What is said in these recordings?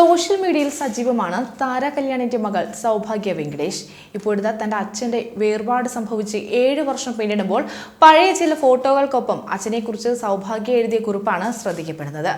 Social മീഡിയയിൽ സജീവമാണ് താര കല്യാണിന്റെ മകൾ സൗഭാഗ്യ വെങ്കടേഷ്. ഇപ്പോഴത്തെ തന്റെ അച്ഛന്റെ വേർപാട് സംഭവിച്ച് ഏഴ് വർഷം പിന്നിടുമ്പോൾ പഴയ ചില ഫോട്ടോകൾക്കൊപ്പം അച്ഛനെക്കുറിച്ച് സൗഭാഗ്യ എഴുതിയ കുറിപ്പാണ് ശ്രദ്ധിക്കപ്പെടുന്നത്.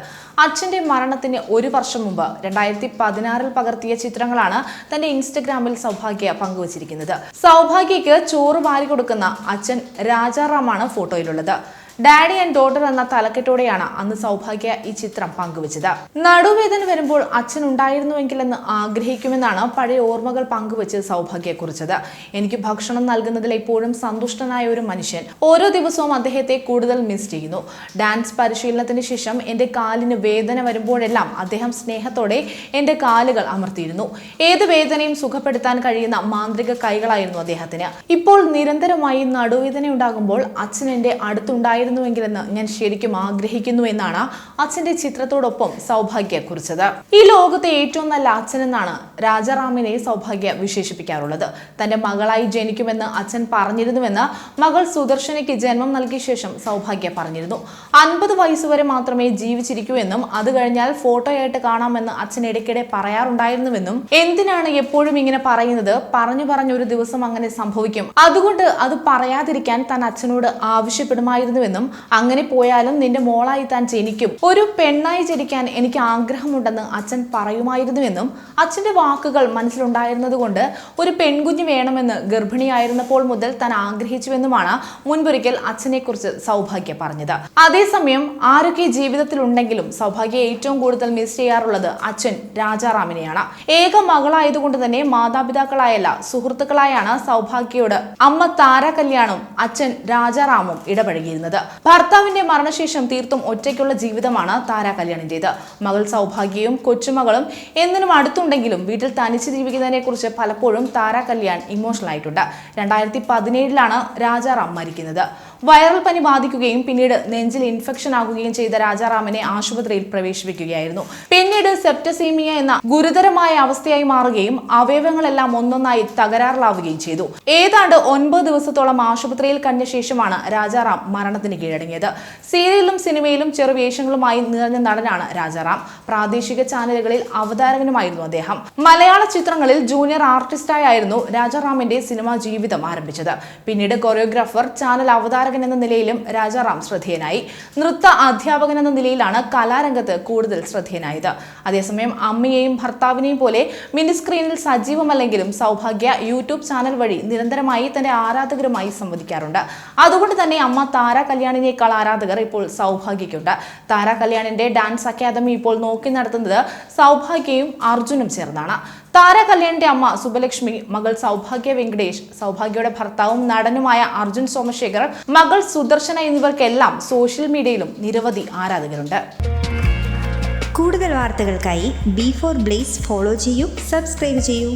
അച്ഛന്റെ മരണത്തിന് ഒരു വർഷം മുമ്പ് രണ്ടായിരത്തി പതിനാറിൽ പകർത്തിയ ചിത്രങ്ങളാണ് തന്റെ ഇൻസ്റ്റഗ്രാമിൽ സൗഭാഗ്യ പങ്കുവച്ചിരിക്കുന്നത്. സൗഭാഗ്യയ്ക്ക് ചോറ് വാരി കൊടുക്കുന്ന അച്ഛൻ രാജാറാമാണ് ഫോട്ടോയിലുള്ളത്. ഡാഡി ആൻഡ് ഡോട്ടർ എന്ന തലക്കെട്ടോടെയാണ് അന്ന് സൗഭാഗ്യ ഈ ചിത്രം പങ്കുവച്ചത്. നടുവേദന വരുമ്പോൾ അച്ഛൻ ഉണ്ടായിരുന്നുവെങ്കിലെന്ന് ആഗ്രഹിക്കുമെന്നാണ് പഴയ ഓർമ്മകൾ പങ്കുവച്ച് സൗഭാഗ്യ കുറിച്ചത്. എനിക്ക് ഭക്ഷണം നൽകുന്നതിൽ എപ്പോഴും സന്തുഷ്ടനായ ഒരു മനുഷ്യൻ. ഓരോ ദിവസവും അദ്ദേഹത്തെ കൂടുതൽ മിസ് ചെയ്യുന്നു. ഡാൻസ് പരിശീലനത്തിന് ശേഷം എന്റെ കാലിന് വേദന വരുമ്പോഴെല്ലാം അദ്ദേഹം സ്നേഹത്തോടെ എന്റെ കാലുകൾ അമർത്തിയിരുന്നു. ഏത് വേദനയും സുഖപ്പെടുത്താൻ കഴിയുന്ന മാന്ത്രിക കൈകളായിരുന്നു അദ്ദേഹത്തിന്. ഇപ്പോൾ നിരന്തരമായി നടുവേദന ഉണ്ടാകുമ്പോൾ അച്ഛൻ എന്റെ അടുത്തുണ്ടായിരുന്നുവെങ്കിലെന്ന് ഞാൻ ശരിക്കും ആഗ്രഹിക്കുന്നു എന്നാണ് അച്ഛന്റെ ചിത്രത്തോടൊപ്പം സൗഭാഗ്യ കുറിച്ചത്. ഈ ലോകത്തെ ഏറ്റവും നല്ല അച്ഛനെന്നാണ് രാജാറാമിനെ സൗഭാഗ്യ വിശേഷിപ്പിക്കാറുള്ളത്. തന്റെ മകളായി ജനിക്കുമെന്ന് അച്ഛൻ പറഞ്ഞിരുന്നുവെന്ന് മകൾ സുദർശനയ്ക്ക് ജന്മം നൽകിയ ശേഷം സൗഭാഗ്യ പറഞ്ഞിരുന്നു. അൻപത് വയസ്സുവരെ മാത്രമേ ജീവിച്ചിരിക്കൂ എന്നും അത് കഴിഞ്ഞാൽ ഫോട്ടോയായിട്ട് കാണാമെന്ന് അച്ഛൻ ഇടയ്ക്കിടെ പറയാറുണ്ടായിരുന്നുവെന്നും എന്തിനാണ് എപ്പോഴും ഇങ്ങനെ പറയുന്നത്? പറഞ്ഞു പറഞ്ഞു ഒരു ദിവസം അങ്ങനെ സംഭവിക്കും. അതുകൊണ്ട് അത് പറയാതിരിക്കാൻ താൻ അച്ഛനോട് ആവശ്യപ്പെടുമായിരുന്നുവെന്നും അങ്ങനെ പോയാലും നിന്റെ മോളായി താൻ ജനിക്കും. ഒരു പെണ്ണായി ജനിക്കാൻ എനിക്ക് ആഗ്രഹമുണ്ടെന്ന് അച്ഛൻ പറയുമായിരുന്നുവെന്നും അച്ഛന്റെ വാക്കുകൾ മനസ്സിലുണ്ടായിരുന്നതുകൊണ്ട് ഒരു പെൺകുഞ്ഞ് വേണമെന്ന് ഗർഭിണിയായിരുന്നപ്പോൾ മുതൽ താൻ ആഗ്രഹിച്ചുവെന്നുമാണ് മുൻപൊരിക്കൽ അച്ഛനെക്കുറിച്ച് സൗഭാഗ്യ പറഞ്ഞത്. അതേസമയം ആരൊക്കെ ജീവിതത്തിൽ ഉണ്ടെങ്കിലും സൗഭാഗ്യ ഏറ്റവും കൂടുതൽ മിസ് ചെയ്യാറുള്ളത് അച്ഛൻ രാജാറാമിനെയാണ്. ഏക മകളായതുകൊണ്ട് തന്നെ മാതാപിതാക്കളായല്ല സുഹൃത്തുക്കളായാണ് സൗഭാഗ്യയോട് അമ്മ താര കല്യാണും അച്ഛൻ രാജാറാമും ഇടപഴകിയിരുന്നത്. ഭർത്താവിന്റെ മരണശേഷം തീർത്തും ഒറ്റയ്ക്കുള്ള ജീവിതമാണ് താര കല്യാണിന്റേത് മകൾ സൗഭാഗ്യയും കൊച്ചുമകളും എന്നിനും അടുത്തുണ്ടെങ്കിലും വീട്ടിൽ തനിച്ച് ജീവിക്കുന്നതിനെ കുറിച്ച് പലപ്പോഴും താര കല്യാൺ ഇമോഷണൽ ആയിട്ടുണ്ട്. രണ്ടായിരത്തി പതിനേഴിലാണ് രാജാറാം മരിക്കുന്നത്. വൈറൽ പനി ബാധിക്കുകയും പിന്നീട് നെഞ്ചിൽ ഇൻഫെക്ഷൻ ആകുകയും ചെയ്ത രാജാറാമിനെ ആശുപത്രിയിൽ പ്രവേശിപ്പിക്കുകയായിരുന്നു. പിന്നീട് സെപ്റ്റസീമിയ എന്ന ഗുരുതരമായ അവസ്ഥയായി മാറുകയും അവയവങ്ങളെല്ലാം ഒന്നൊന്നായി തകരാറിലാവുകയും ചെയ്തു. ഏതാണ്ട് ഒൻപത് ദിവസത്തോളം ആശുപത്രിയിൽ കഴിഞ്ഞ ശേഷമാണ് രാജാറാം മരണത്തിന് കീഴടങ്ങിയത്. സീരിയലും സിനിമയിലും ചെറുവേഷങ്ങളുമായി നിറഞ്ഞ നടനാണ് രാജാറാം. പ്രാദേശിക ചാനലുകളിൽ അവതാരകനുമായിരുന്നു അദ്ദേഹം. മലയാള ചിത്രങ്ങളിൽ ജൂനിയർ ആർട്ടിസ്റ്റായിരുന്നു രാജാറാമിന്റെ സിനിമാ ജീവിതം ആരംഭിച്ചത്. പിന്നീട് കൊറിയോഗ്രാഫർ ചാനൽ അവതാരകൻ എന്ന നിലയിലും രാജാറാം ശ്രദ്ധേയനായി. നൃത്ത അധ്യാപകൻ എന്ന നിലയിലാണ് കലാരംഗത്ത് കൂടുതൽ ശ്രദ്ധേയനായത്. അതേസമയം അമ്മയെയും ഭർത്താവിനെയും പോലെ മിനി സ്ക്രീനിൽ സജീവമല്ലെങ്കിലും സൗഭാഗ്യ യൂട്യൂബ് ചാനൽ വഴി നിരന്തരമായി തന്റെ ആരാധകരുമായി സംവദിക്കാറുണ്ട്. അതുകൊണ്ട് തന്നെ അമ്മ താര കല്യാണിനേക്കാൾ ആരാധകർ ഇപ്പോൾ സൗഭാഗ്യയ്ക്കുണ്ട്. താര കല്യാണിന്റെ ഡാൻസ് അക്കാദമി ഇപ്പോൾ നോക്കി നടത്തുന്നത് സൗഭാഗ്യയും അർജുനും ചേർന്നാണ്. താര കല്യാണിന്റെ അമ്മ സുബലക്ഷ്മി മകൾ സൗഭാഗ്യ വെങ്കടേഷ് സൗഭാഗ്യയുടെ ഭർത്താവും നടനുമായ അർജുൻ സോമശേഖർ മകൾ സുദർശന എന്നിവർക്കെല്ലാം സോഷ്യൽ മീഡിയയിലും നിരവധി ആരാധകരുണ്ട്. കൂടുതൽ വാർത്തകൾക്കായി ബി ഫോർ ബ്ലേസ് ഫോളോ ചെയ്യൂ സബ്സ്ക്രൈബ് ചെയ്യൂ.